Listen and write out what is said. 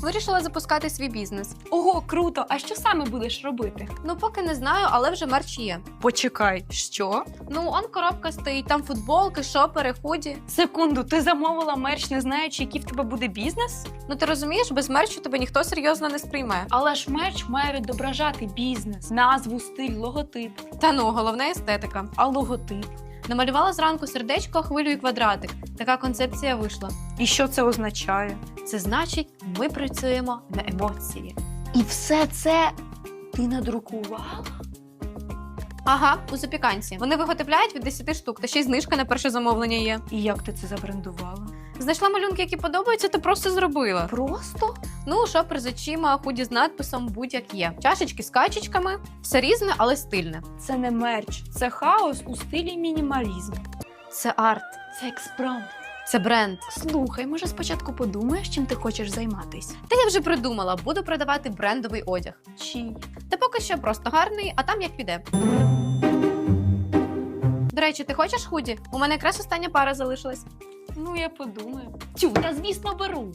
Вирішила запускати свій бізнес. Ого, круто! А що саме будеш робити? Ну, поки не знаю, але вже мерч є. Почекай, що? Ну, он коробка стоїть, там футболки, шопери, худі. Секунду, ти замовила мерч, не знаючи, який в тебе буде бізнес? Ну ти розумієш, без мерчу тебе ніхто серйозно не сприйме. Але ж мерч має відображати бізнес, назву, стиль, логотип. Та ну, головне естетика. А логотип? Намалювала зранку сердечко, хвилю і квадратик. Така концепція вийшла. І що це означає? Це значить, ми працюємо на емоції. І все це ти надрукувала? Ага, у запіканці. Вони виготовляють від 10 штук, та ще й знижка на перше замовлення є. І як ти це забрендувала? Знайшла малюнки, які подобаються, та просто зробила. Просто? Ну, шопер з очима, худі з надписом будь-як є. Чашечки з качечками, все різне, але стильне. Це не мерч, це хаос у стилі мінімалізм. Це арт, Це експромт. це бренд. Слухай, може спочатку подумаєш, чим ти хочеш займатися? Та я вже придумала, буду продавати брендовий одяг. Чи Та поки що просто гарний, а там як піде. До речі, ти хочеш худі? У мене якраз остання пара залишилась. ну я подумаю. Тю, та звісно беру.